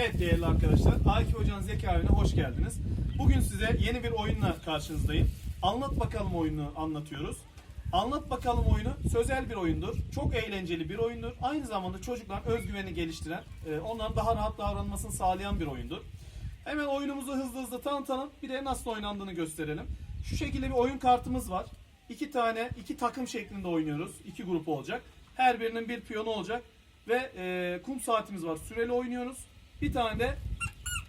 Evet değerli arkadaşlar, Akif Hoca'nın Zeka Evi'ne hoş geldiniz. Bugün size yeni bir oyunla karşınızdayım. Anlat Bakalım oyununu anlatıyoruz. Anlat Bakalım oyunu sözel bir oyundur. Çok eğlenceli bir oyundur. Aynı zamanda çocukların özgüveni geliştiren, e, onların daha rahat davranmasını sağlayan bir oyundur. Hemen oyunumuzu hızlı hızlı tanıtalım. Bir de nasıl oynandığını gösterelim. Şu şekilde bir oyun kartımız var. İki tane, iki takım şeklinde oynuyoruz. İki grup olacak. Her birinin bir piyonu olacak. Ve e, kum saatimiz var. Süreli oynuyoruz. Bir tane de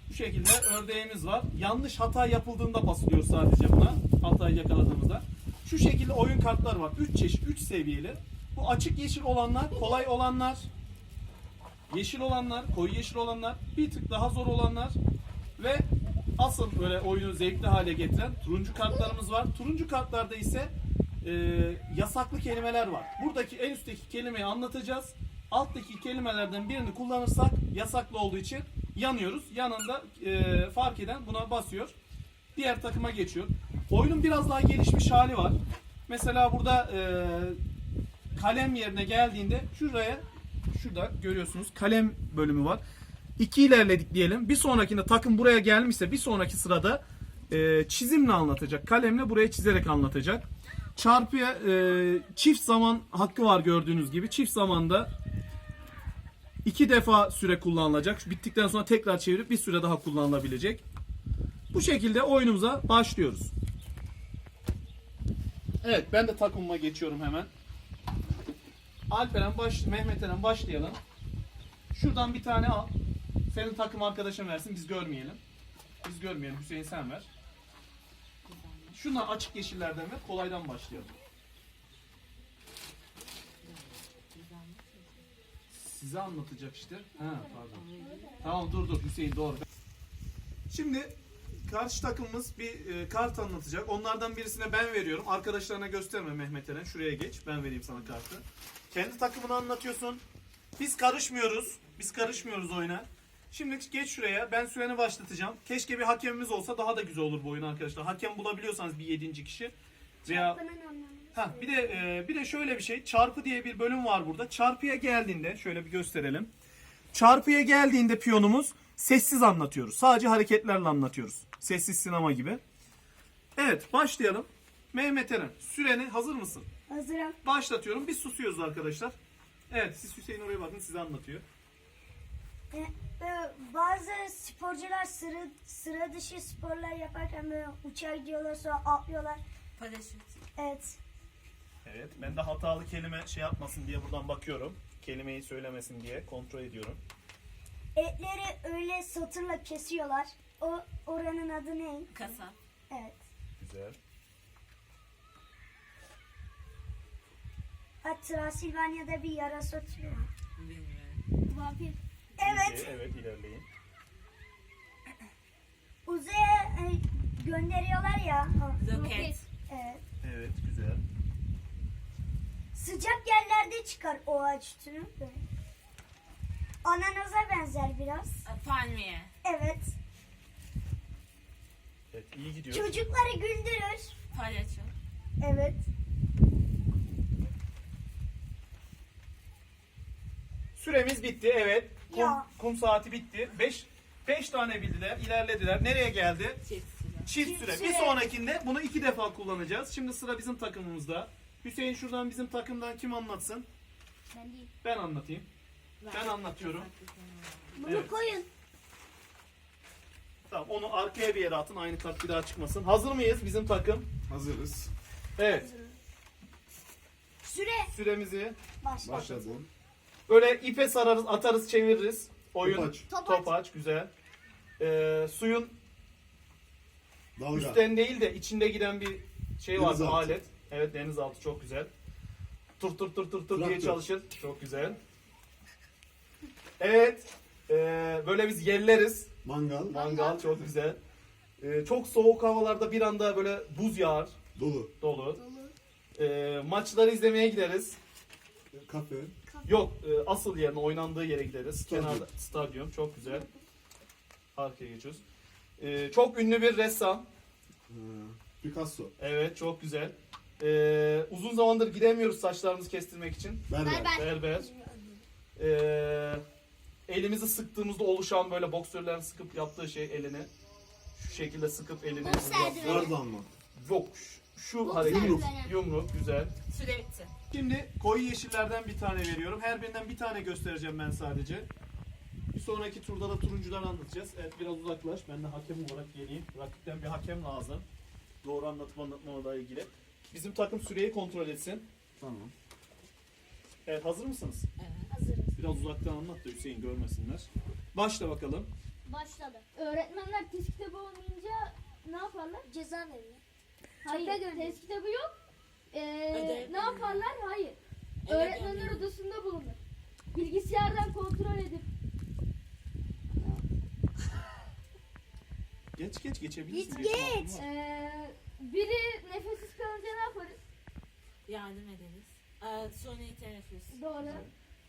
bu şekilde ördeğimiz var. Yanlış hata yapıldığında basılıyor sadece buna. Hatayı yakaladığımızda. Şu şekilde oyun kartlar var. 3 çeşit, 3 seviyeli. Bu açık yeşil olanlar, kolay olanlar, yeşil olanlar, koyu yeşil olanlar, bir tık daha zor olanlar ve asıl böyle oyunu zevkli hale getiren turuncu kartlarımız var. Turuncu kartlarda ise e, yasaklı kelimeler var. Buradaki en üstteki kelimeyi anlatacağız. Alttaki kelimelerden birini kullanırsak yasaklı olduğu için yanıyoruz. Yanında e, fark eden buna basıyor. Diğer takıma geçiyor. Oyunun biraz daha gelişmiş hali var. Mesela burada e, kalem yerine geldiğinde şuraya şurada görüyorsunuz kalem bölümü var. İki ilerledik diyelim. Bir sonrakinde takım buraya gelmişse bir sonraki sırada e, çizimle anlatacak. Kalemle buraya çizerek anlatacak. Çarpıya e, çift zaman hakkı var gördüğünüz gibi. Çift zamanda iki defa süre kullanılacak. Bittikten sonra tekrar çevirip bir süre daha kullanılabilecek. Bu şekilde oyunumuza başlıyoruz. Evet ben de takımıma geçiyorum hemen. Alperen baş, Mehmet Eren başlayalım. Şuradan bir tane al. Senin takım arkadaşın versin biz görmeyelim. Biz görmeyelim Hüseyin sen ver. Şundan açık yeşillerden ver kolaydan başlayalım. Size anlatacak işte. Ha pardon. Tamam dur dur Hüseyin doğru. Şimdi karşı takımımız bir e, kart anlatacak. Onlardan birisine ben veriyorum. Arkadaşlarına gösterme Mehmet Eren. Şuraya geç. Ben vereyim sana kartı. Kendi takımını anlatıyorsun. Biz karışmıyoruz. Biz karışmıyoruz oyuna. Şimdi geç şuraya. Ben süreni başlatacağım. Keşke bir hakemimiz olsa daha da güzel olur bu oyun arkadaşlar. Hakem bulabiliyorsanız bir yedinci kişi veya Ha bir de e, bir de şöyle bir şey. Çarpı diye bir bölüm var burada. Çarpıya geldiğinde şöyle bir gösterelim. Çarpıya geldiğinde piyonumuz sessiz anlatıyoruz. Sadece hareketlerle anlatıyoruz. Sessiz sinema gibi. Evet başlayalım. Mehmet Eren süreni hazır mısın? Hazırım. Başlatıyorum. Biz susuyoruz arkadaşlar. Evet siz Hüseyin oraya bakın size anlatıyor. E, e, bazı sporcular sıra, sıra dışı sporlar yaparken böyle uçağa gidiyorlar sonra atlıyorlar. Paraşüt. Evet. Evet ben de hatalı kelime şey yapmasın diye buradan bakıyorum. Kelimeyi söylemesin diye kontrol ediyorum. Etleri öyle satırla kesiyorlar. O oranın adı ne? Kasap. Evet. Güzel. Ha, Transilvanya'da bir yarası oturuyor. Bilmiyorum. Vampir. Evet. İyi, evet ilerleyin. Uzaya e, gönderiyorlar ya. Ha, Roket. Evet. Evet güzel. Sıcak yerlerde çıkar o ağaç türü. Ananaza benzer biraz. Palmiye. Evet. Evet iyi gidiyor. Çocukları güldürür. Palyaço. Evet. Süremiz bitti evet. Kum, Ya. kum saati bitti. 5 5 tane bildiler, ilerlediler. Nereye geldi? Çift silah. Çift Çift süre. süre. Bir sonrakinde bunu iki defa kullanacağız. Şimdi sıra bizim takımımızda. Hüseyin şuradan bizim takımdan kim anlatsın? Ben değil. Ben anlatayım. Ben anlatıyorum. Bunu Evet. koyun. Tamam onu arkaya bir yere atın. Aynı kart bir daha çıkmasın. Hazır mıyız bizim takım? Hazırız. Evet. Süre. Süremizi Başla. Başladım. böyle ipe sararız, atarız, çeviririz. Oyun Topaç. Topaç. topaç güzel. Ee, suyun Dalga. Üstten değil de içinde giden bir şey var Denizaltı. alet. Evet denizaltı çok güzel. Tur tur tur tur tur diye çalışır. Çok güzel. Evet. ee, böyle biz yerleriz. Mangal. Mangal çok güzel. Ee, çok soğuk havalarda bir anda böyle buz yağar Dolu. dolu. Ee, maçları izlemeye gideriz. Kafe. Yok e, asıl yerine oynandığı yere gideriz. Stadyum. Kenarda stadyum çok güzel. Arkaya geçiyoruz. Ee, çok ünlü bir ressam. ee, Picasso. Evet çok güzel. Ee, uzun zamandır gidemiyoruz saçlarımızı kestirmek için. Berber. Berber. Ee, elimizi sıktığımızda oluşan böyle boksörlerin sıkıp yaptığı şey elini şu şekilde sıkıp elini Boks eldiveni. Gardan mı? yok şu, hareket eldiveni. yumruk güzel. Süre bitti. Şimdi koyu yeşillerden bir tane veriyorum. Her birinden bir tane göstereceğim ben sadece. Bir sonraki turda da turuncudan anlatacağız. Evet biraz uzaklaş. Ben de hakem olarak geleyim. Rakipten bir hakem lazım. Doğru anlatıp anlatmama ilgili. Bizim takım süreyi kontrol etsin. Tamam. Evet hazır mısınız? Evet. Hazırız. Biraz uzaktan anlat da Hüseyin görmesinler. Başla bakalım. Başladı. Öğretmenler test kitabı olmayınca ne yaparlar? Ceza veriyor. Hayır, test kitabı yok. Ee, Ödev ne yaparlar? Hayır. Eve Öğretmenler gönderir. odasında bulunur. Bilgisayardan kontrol edip Geç geç geçebilirsin. Geç, geç. ee, biri nefessiz kalınca ne yaparız? Yardım ederiz. Ee, suni teneffüs. Doğru.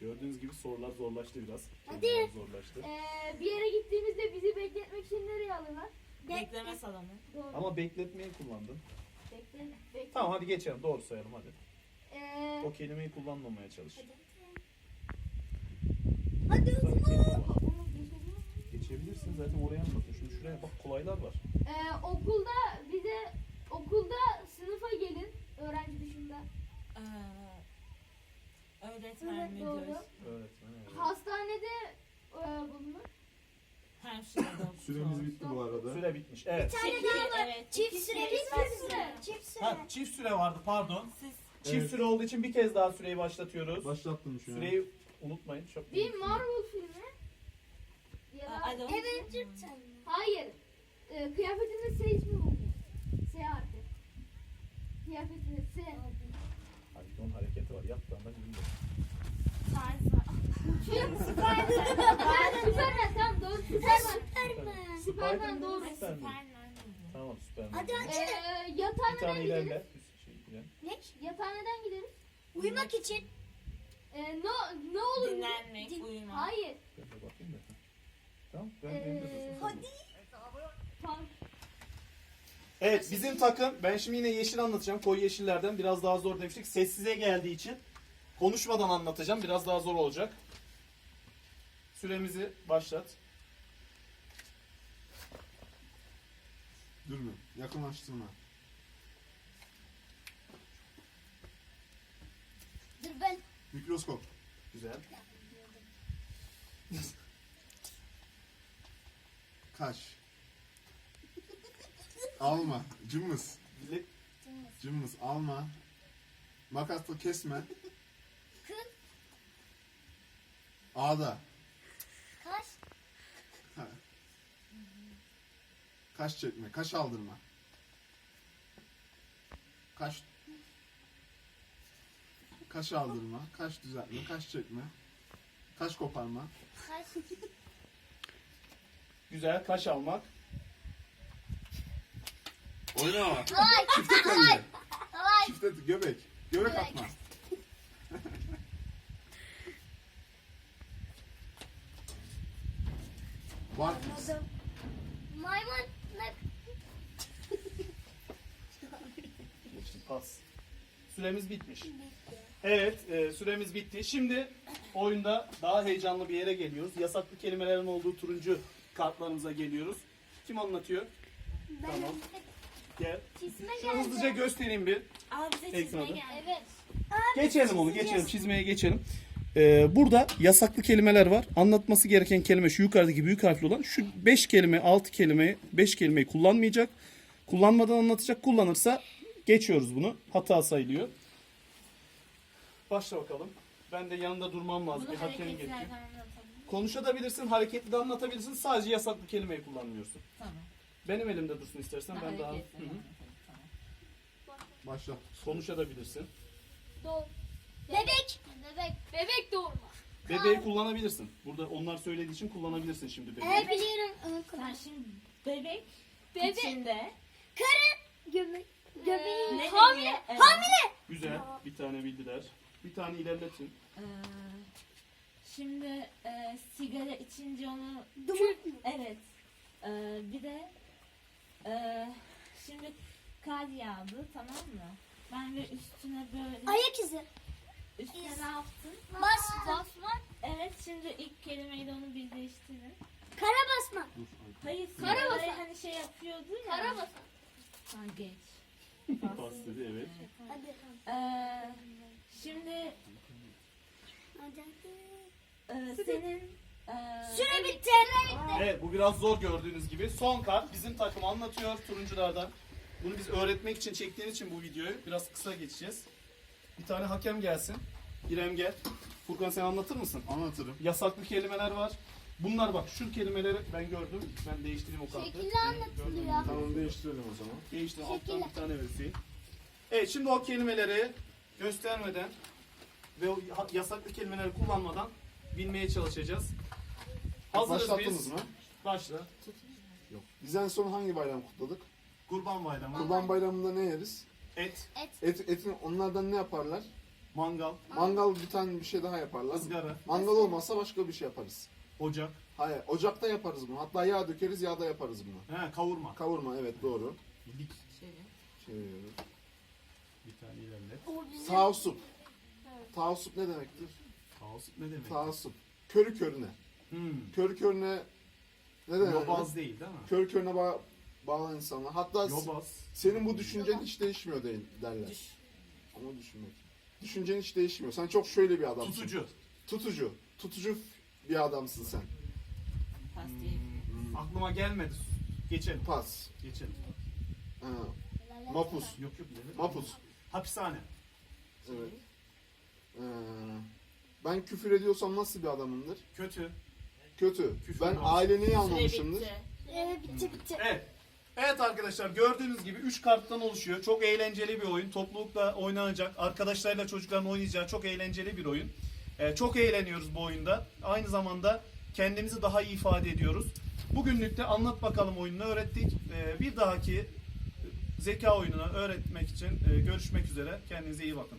Gördüğünüz gibi sorular zorlaştı biraz. Hadi. Sorular Zorlaştı. Ee, bir yere gittiğimizde bizi bekletmek için nereye alırlar? Bekleme salonu. Doğru. Ama bekletmeyi kullandın. Bekle, bekle. Tamam hadi geçelim. Doğru sayalım hadi. Ee, O kelimeyi kullanmamaya çalış. Hadi bir hızlı. kelime var. Geçebilirsin zaten oraya anlatın. Şunu şuraya bak kolaylar var. Ee, okulda bize okulda sınıfa gelin öğrenci dışında. Ee, öğretmen Evet, müdür. doğru. Öğretmen evet. Hastanede e, bulunur. Hemşire doktor. Süremiz bitti bu arada. Süre bitmiş. Evet. tane Çift- daha var. Evet. Çift süre, çift süre. Çift süre. Ha, çift süre vardı pardon. Siz Çift Evet. süre olduğu için bir kez daha süreyi başlatıyoruz. Başlattım şu an. Süreyi unutmayın. Çok Bir Marvel filmi. Ya da, sen. hayır. E, kıyafetinde S ismi var. Yap da ben bilmiyorum. Süperman. Süperman tamam doğru. Süperman. Süperman doğru. Süperman. Tamam Süperman. Hadi E, hadi. Bir yatağına tane gideriz? ilerle. Üst şey, ilerle. Ne? Yatağına neden gideriz? Uyumak için. E, ne, ne olur? Dinlenmek, Din- uyumak. Hayır. Ben de bakayım da. Tamam. Ben Ee, benim de dursun. Hadi. Tamam. Evet bizim takım ben şimdi yine yeşil anlatacağım. Koyu yeşillerden biraz daha zor demiştik. Sessize geldiği için konuşmadan anlatacağım. Biraz daha zor olacak. Süremizi başlat. Dur mu? Yakınlaştırma. Dur ben. Mikroskop. Güzel. Kaş. Alma. Cımbız. Bilek- Cımbız. Alma. Makasla kesme. Kız. Ağda. Kaş. Ha. Kaş çekme. Kaş aldırma. Kaş Kaş aldırma, kaş düzeltme, kaş çekme, kaş koparma, Kaş. Güzel. Kaş almak. Oynama, çifte Kolay. çifte göbek, göbek Göbek. atma. Var. Maymun. Pas. Süremiz bitmiş. Evet, e, süremiz bitti. Şimdi oyunda daha heyecanlı bir yere geliyoruz. Yasaklı kelimelerin olduğu turuncu kartlarımıza geliyoruz. Kim anlatıyor? Tamam. Gel. Çizme Şunu hızlıca göstereyim bir. Aa bize Ekranda. çizmeye geldi. Evet. Geçelim onu, geçelim. Çizmeye geçelim. Ee, burada yasaklı kelimeler var. Anlatması gereken kelime şu yukarıdaki büyük harfli olan. Şu 5 kelime, 6 kelime, 5 kelimeyi kullanmayacak. Kullanmadan anlatacak. Kullanırsa geçiyoruz bunu. Hata sayılıyor. Başla bakalım. Ben de yanında durmam lazım. Bunu Bir hakemin hareketlerden gerekiyor. anlatalım. Konuşabilirsin, hareketli de anlatabilirsin. Sadece yasaklı kelimeyi kullanmıyorsun. Tamam. Benim elimde dursun istersen. Ben daha Hı hı. başla. konuşabilirsin. Doğru. Bebek. Bebek. Bebek doğurma. Bebeği kullanabilirsin. Burada onlar söylediği için kullanabilirsin şimdi bebeği. Evet biliyorum. Onu Sen kullan. şimdi bebek, Bebek. içinde Karı. Göbek. Göbeğin. ne Hamile. Evet. Güzel. Bir tane bildiler. Bir tane ilerletin. Ee, şimdi e, sigara içince onu Duman mı? evet Ee, bir de e, şimdi kar yağdı tamam mı? Ben de üstüne böyle Ayak izi. Üstüne ne yaptın? Bas. Basmak. Evet şimdi ilk kelimeyi de onu birleştirin. Kara basma. Hayır Kara Kara basan. hani şey yapıyordu ya. Kara basan. Ha geç. Bas dedi evet. Hadi. Ee, şimdi Hadi. e, senin Süre bitti. Evet bu biraz zor gördüğünüz gibi. Son kart bizim takım anlatıyor turunculardan. Bunu biz öğretmek için çektiğimiz için bu videoyu biraz kısa geçeceğiz. Bir tane hakem gelsin. İrem gel. Furkan sen anlatır mısın? Anlatırım. Yasaklı kelimeler var. Bunlar bak şu kelimeleri ben gördüm. Ben değiştireyim o kartı. Şekilli anlatılıyor. Tamam değiştirelim o zaman. Değiştim. Alttan bir tane vereyim. Evet şimdi o kelimeleri göstermeden ve o yasaklı kelimeleri kullanmadan bilmeye çalışacağız. Hazırız Başlattınız biz. mı? Başla. Yok. Biz en son hangi bayram kutladık? Kurban bayramı. Kurban bayramında ne yeriz? Et, Et, etin onlardan ne yaparlar? mangal, Mangal bir tane bir şey daha yaparlar. ızgara, Mangal olmazsa başka bir şey yaparız. ocak, Hayır, ocakta yaparız bunu. Hatta yağ dökeriz, yağda yaparız bunu. he, kavurma. Kavurma, evet doğru. Bildik. Çeviriyoruz. Bir tane ilerle. Taasup. Taasup ne demektir? Kaos ne demek? Taasup. Körü körüne. Hmm. Körü körüne ne demek? Yobaz değil değil mi? Körü körüne ba- bağlı insanlar. Hatta Yobaz. senin bu düşüncen hiç değişmiyor değil, derler. Ama düşünmek. Düşüncen hiç değişmiyor. Sen çok şöyle bir adamsın. Tutucu. Tutucu. Tutucu bir adamsın sen. pas diye. Hmm. Aklıma gelmedi. Geçelim. Pas. Geçelim. Ha. Mapus. Yok yok ileri. Mapus. Hapishane. Evet. Ee, ben küfür ediyorsam nasıl bir adamımdır? Kötü. Kötü. Küfür ben aileneyi almamışımdır. Ee, bitti bitti. Evet. Evet arkadaşlar gördüğünüz gibi 3 karttan oluşuyor. Çok eğlenceli bir oyun. Toplulukla oynanacak. Arkadaşlarla çocukların oynayacağı çok eğlenceli bir oyun. Ee, çok eğleniyoruz bu oyunda. Aynı zamanda kendimizi daha iyi ifade ediyoruz. Bugünlük de anlat bakalım oyununu öğrettik. Ee, bir dahaki zeka oyununu öğretmek için e, görüşmek üzere. Kendinize iyi bakın.